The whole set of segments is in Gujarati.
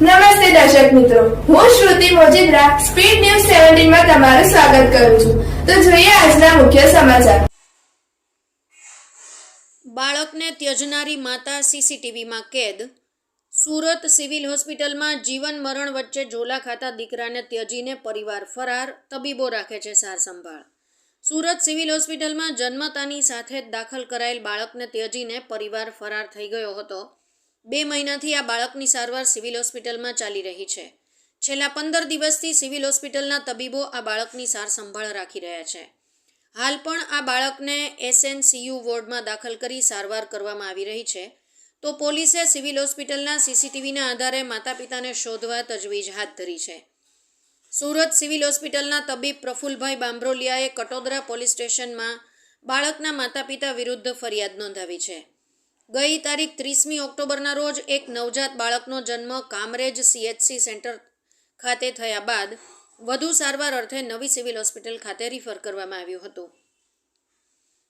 નમસ્તે દર્શક મિત્રો. હું શ્રુતિ મોજીદ્રા, સ્પીડ ન્યૂઝ સેવન્ટીનમાં તમારું સ્વાગત કરું છું. તો જોઈએ આજના મુખ્ય સમાચાર. બાળકને ત્યજનારી માતા સીસીટીવીમાં કેદ. સુરત સિવિલ હોસ્પિટલમાં જીવન મરણ વચ્ચે ઝોલા ખાતા દીકરાને ત્યજીને પરિવાર ફરાર, તબીબો રાખે છે સાર સંભાળ. સુરત સિવિલ હોસ્પિટલમાં જન્મતાની સાથે દાખલ કરાયેલ બાળકને ત્યજીને પરિવાર ફરાર થઈ ગયો હતો. બે મહિનાથી આ બાળકની સારવાર સિવિલ હોસ્પિટલમાં ચાલી રહી છે. છેલ્લા પંદર દિવસથી સિવિલ હોસ્પિટલના તબીબો આ બાળકની સાર સંભાળ રાખી રહ્યા છે. હાલ પણ આ બાળકને એસએનસીયુ વોર્ડમાં દાખલ કરી સારવાર કરવામાં આવી રહી છે. તો પોલીસે સિવિલ હોસ્પિટલના સીસીટીવીના આધારે માતા પિતાને શોધવા તજવીજ હાથ ધરી છે. સુરત સિવિલ હોસ્પિટલના તબીબ પ્રફુલભાઈ બાંભરોલિયાએ કટોદરા પોલીસ સ્ટેશનમાં બાળકના માતા પિતા વિરુદ્ધ ફરિયાદ નોંધાવી છે. ગઈ તારીખ ત્રીસમી ઓક્ટોબરના રોજ એક નવજાત બાળકનો જન્મ કામરેજ સીએચસી સેન્ટર ખાતે થયા બાદ વધુ સારવાર અર્થે નવી સિવિલ હોસ્પિટલ ખાતે રિફર કરવામાં આવ્યું હતું.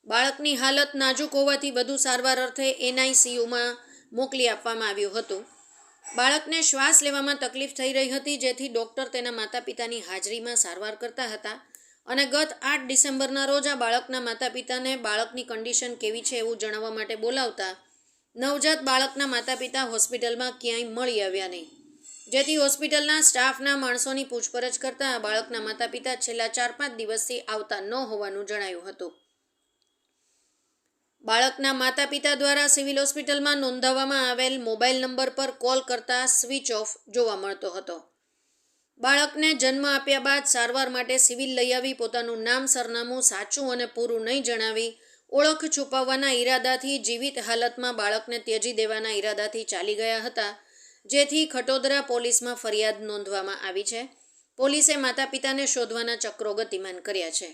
બાળકની હાલત નાજુક હોવાથી વધુ સારવાર અર્થે એનઆઈસીયુમાં મોકલી આપવામાં આવ્યું હતું. બાળકને શ્વાસ લેવામાં તકલીફ થઈ રહી હતી, જેથી ડૉક્ટર તેના માતા પિતાની હાજરીમાં સારવાર કરતા હતા. અને ગત આઠ ડિસેમ્બરના રોજ આ બાળકના માતા પિતાને બાળકની કન્ડિશન કેવી છે એવું જણાવવા માટે બોલાવતા નવજાત બાળકના માતા પિતા હોસ્પિટલમાં ક્યાંય મળી આવ્યા નહીં. જેથી હોસ્પિટલના સ્ટાફના માણસોની પૂછપરછ કરતા બાળકના માતા પિતા છેલ્લા ચાર પાંચ દિવસથી આવતા ન હોવાનું જણાયું હતું. બાળકના માતા પિતા દ્વારા સિવિલ હોસ્પિટલમાં નોંધાવવામાં આવેલ મોબાઈલ નંબર પર કોલ કરતા સ્વિચ ઓફ જોવા મળતો હતો. બાળકને જન્મ આપ્યા બાદ સારવાર માટે સિવિલ લઈ આવી, પોતાનું નામ, સરનામું સાચું અને પૂરું નહીં જણાવી, ઓળખ છુપાવવાના ઈરાદાથી જીવિત હાલતમાં બાળકને ત્યજી દેવાના ઈરાદાથી ચાલી ગયા હતા, જેથી ખટોદરા પોલીસમાં ફરિયાદ નોંધવામાં આવી છે. પોલીસે માતા પિતાને શોધવાના ચક્રો ગતિમાન કર્યા છે.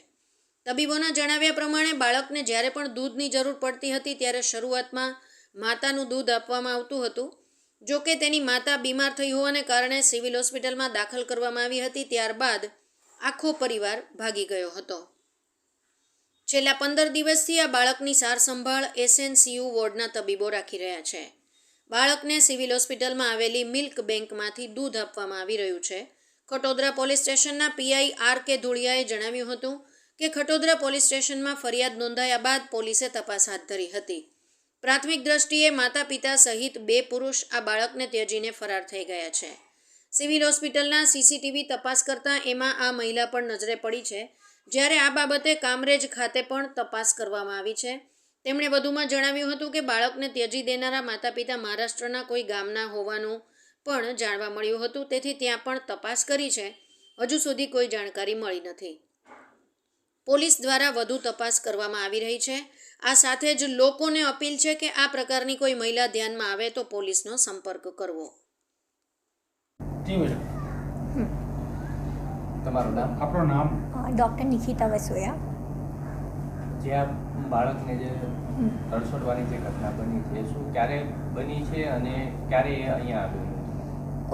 તબીબોના જણાવ્યા પ્રમાણે બાળકને જ્યારે પણ દૂધની જરૂર પડતી હતી, ત્યારે શરૂઆતમાં માતાનું દૂધ આપવામાં આવતું હતું. જો કે તેની માતા બીમાર થઈ હોવાને કારણે સિવિલ હોસ્પિટલમાં દાખલ કરવામાં આવી હતી, ત્યારબાદ આખો પરિવાર ભાગી ગયો હતો. છેલ્લા પંદર દિવસથી આ બાળકની સાર સંભાળ એસએનસીયુ વોર્ડના તબીબો રાખી રહ્યા છે. બાળકને સિવિલ હોસ્પિટલમાં આવેલી મિલ્ક બેંકમાંથી દૂધ આપવામાં આવી રહ્યું છે. ખટોદરા પોલીસ સ્ટેશનના પીઆઈ આર કે ધુળિયાએ જણાવ્યું હતું કે ખટોદરા પોલીસ સ્ટેશનમાં ફરિયાદ નોંધાયા બાદ પોલીસે તપાસ હાથ ધરી હતી. પ્રાથમિક દ્રષ્ટિએ માતા પિતા સહિત બે પુરુષ આ બાળકને ત્યજીને ફરાર થઈ ગયા છે. સિવિલ હોસ્પિટલના સીસીટીવી તપાસ કરતાં એમાં આ મહિલા પણ નજરે પડી છે. જ્યારે આ બાબતે કામરેજ ખાતે પણ તપાસ કરવામાં આવી છે. તેમણે વધુમાં જણાવ્યું હતું કે બાળકને ત્યજી દેનારા માતા પિતા મહારાષ્ટ્રના કોઈ ગામના હોવાનું પણ જાણવા મળ્યું હતું. તેથી ત્યાં પણ તપાસ કરી છે. હજુ સુધી કોઈ જાણકારી મળી નથી. પોલીસ દ્વારા વધુ તપાસ કરવામાં આવી રહી છે. આ સાથે જ લોકોને અપીલ છે કે આ પ્રકારની કોઈ મહિલા ધ્યાનમાં આવે તો પોલીસનો સંપર્ક કરવો. તમારું નામ? આપણું નામ? ડૉક્ટર નિખિતા વસોયા. જે આ બાળકને જે રડસોડવાની જે ઘટના બની છે શું ક્યારે બની છે અને ક્યારે એ અહીંયા આવ્યું?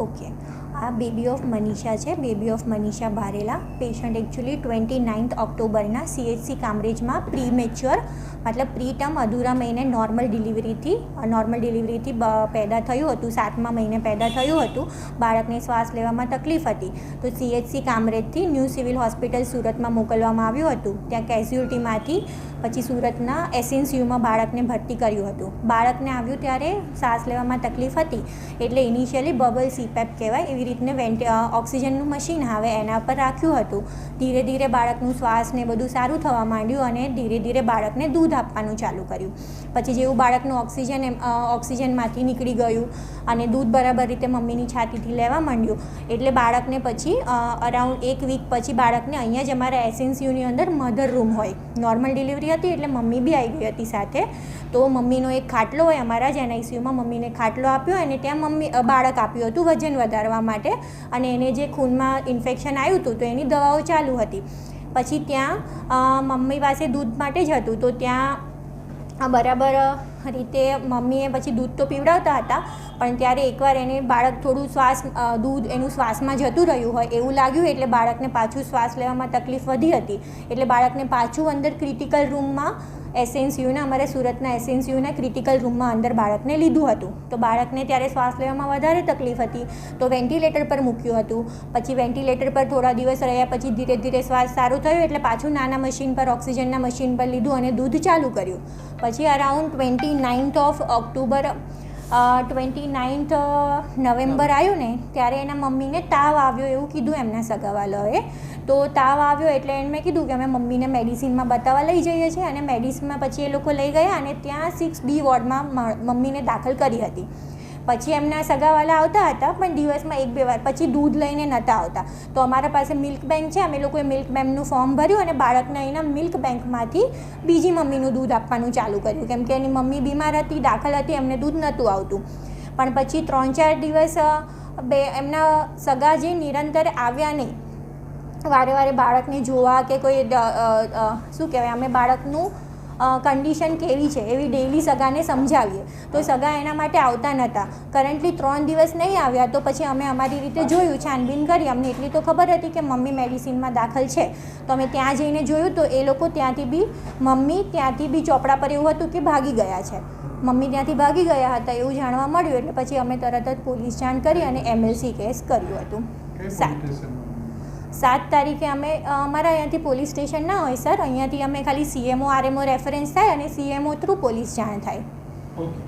ઓકે આ બેબી ઓફ મનીષા છે. બેબી ઓફ મનીષા ભારેલા પેશન્ટ એકચ્યુઅલી ટ્વેન્ટી નાઇન્થ ઓક્ટોબરના સીએચસી કામરેજમાં પ્રી મેચ્યોર મતલબ પ્રી ટર્મ અધૂરા મહિને નોર્મલ ડિલિવરીથી નોર્મલ ડિલિવરીથી પેદા થયું હતું. સાતમા મહિને પેદા થયું હતું. બાળકને શ્વાસ લેવામાં તકલીફ હતી. તો સીએચસી કામરેજથી ન્યૂ સિવિલ હોસ્પિટલ સુરતમાં મોકલવામાં આવ્યું હતું. ત્યાં કેઝ્યુલિટીમાંથી પછી સુરતના એસએનસીયુમાં બાળકને ભરતી કર્યું હતું. બાળકને આવ્યું ત્યારે શ્વાસ લેવામાં તકલીફ હતી. એટલે ઇનિશિયલી બબલ સીપેપ કહેવાય એવી રીતને વેન્ટ ઓક્સિજનનું મશીન આવે એના પર રાખ્યું હતું ધીરે ધીરે બાળકનું શ્વાસ ને બધું સારું થવા માંડ્યું અને ધીરે ધીરે બાળકને દૂધ આપવાનું ચાલુ કર્યું પછી જેવું બાળકનું ઓક્સિજન એમ ઓક્સિજનમાંથી નીકળી ગયું અને દૂધ બરાબર રીતે મમ્મીની છાતીથી લેવા માંડ્યું એટલે બાળકને પછી અરાઉન્ડ એક વીક પછી બાળકને અહીંયા જ અમારા એસએનસીયુની અંદર મધર રૂમ હોય નોર્મલ ડિલિવરી હતી એટલે મમ્મી બી આવી ગઈ હતી સાથે તો મમ્મીનો એક ખાટલો હોય અમારા જ એનઆઈસીયુમાં મમ્મીને ખાટલો આપ્યો અને ત્યાં મમ્મી બાળક આપ્યું હતું વજન વધારવા માટે અને એને જે ખૂનમાં ઇન્ફેક્શન આવ્યું હતું, તો એની દવાઓ ચાલુ હતી. પછી ત્યાં મમ્મી પાસે દૂધ માટે જ હતું, તો ત્યાં બરાબર રીતે મમ્મીએ પછી દૂધ તો પીવડાવતા હતા, પણ ત્યારે એકવાર એને બાળક થોડું શ્વાસ દૂધ એનું શ્વાસમાં જતું રહ્યું હોય એવું લાગ્યું એટલે બાળકને પાછું શ્વાસ લેવામાં તકલીફ વધી હતી. એટલે બાળકને પાછું અંદર ક્રિટિકલ રૂમમાં એસએનસીયુના અમારે સુરતના એસએનસીયુના ક્રિટિકલ રૂમમાં અંદર બાળકને લીધું હતું. તો બાળકને ત્યારે શ્વાસ લેવામાં વધારે તકલીફ હતી. તો વેન્ટિલેટર પર મૂક્યું હતું. પછી વેન્ટિલેટર પર થોડા દિવસ રહ્યા પછી ધીરે ધીરે શ્વાસ સારું થયું એટલે પાછું નાના મશીન પર ઓક્સિજનના મશીન પર લીધું અને દૂધ ચાલુ કર્યું. પછી around twenty ninth of October twenty ninth November આવ્યું ને ત્યારે એના મમ્મીને તાવ આવ્યો એવું કીધું એમના સગાવાલાઓએ. તો તાવ આવ્યો એટલે એમણે મેં કીધું કે અમે મમ્મીને મેડિસિનમાં બતાવવા લઈ જઈએ છીએ અને મેડિસિનમાં પછી એ લોકો લઈ ગયા અને ત્યાં સિક્સ બી વોર્ડમાં મમ્મીને દાખલ કરી હતી. પછી એમના સગાવાલા આવતા હતા, પણ દિવસમાં એક બે વાર પછી દૂધ લઈને નહોતા આવતા. તો અમારા પાસે મિલ્ક બેંક છે, અમે લોકોએ મિલ્ક બેંકનું ફોર્મ ભર્યું અને બાળકને એના મિલ્ક બેંકમાંથી બીજી મમ્મીનું દૂધ આપવાનું ચાલુ કર્યું. કેમ કે એની મમ્મી બીમાર હતી, દાખલ હતી, એમને દૂધ નહોતું આવતું. પણ પછી ત્રણ ચાર દિવસ બે, એમના સગા જે નિરંતર આવ્યા નહીં, વારે વારે બાળકને જોવા કે કોઈ શું કહેવાય, અમે બાળકનું કન્ડિશન કેવી છે એવી ડેઈલી સગાને સમજાવીએ. તો સગા એના માટે આવતા નહોતા કરન્ટલી ત્રણ દિવસ નહીં આવ્યા તો પછી અમે અમારી રીતે જોયું છાનબીન કરી. અમને એટલી તો ખબર હતી કે મમ્મી મેડિસિનમાં દાખલ છે. તો અમે ત્યાં જઈને જોયું તો એ લોકો ત્યાંથી બી મમ્મી ત્યાંથી બી ચોપડા પર એવું હતું કે ભાગી ગયા છે. મમ્મી ત્યાંથી ભાગી ગયા હતા એવું જાણવા મળ્યું. એટલે પછી અમે તરત જ પોલીસ જાણ કરી અને એમએલસી કેસ કર્યું હતું. સાત સાત તારીખે અમે અમારા અહીંયાથી પોલીસ સ્ટેશન ના હોય, સર. અહીંયાથી અમે ખાલી સીએમઓ આરએમઓ રેફરન્સ થાય અને સીએમઓ થ્રુ પોલીસ જાણ થાય. ઓકે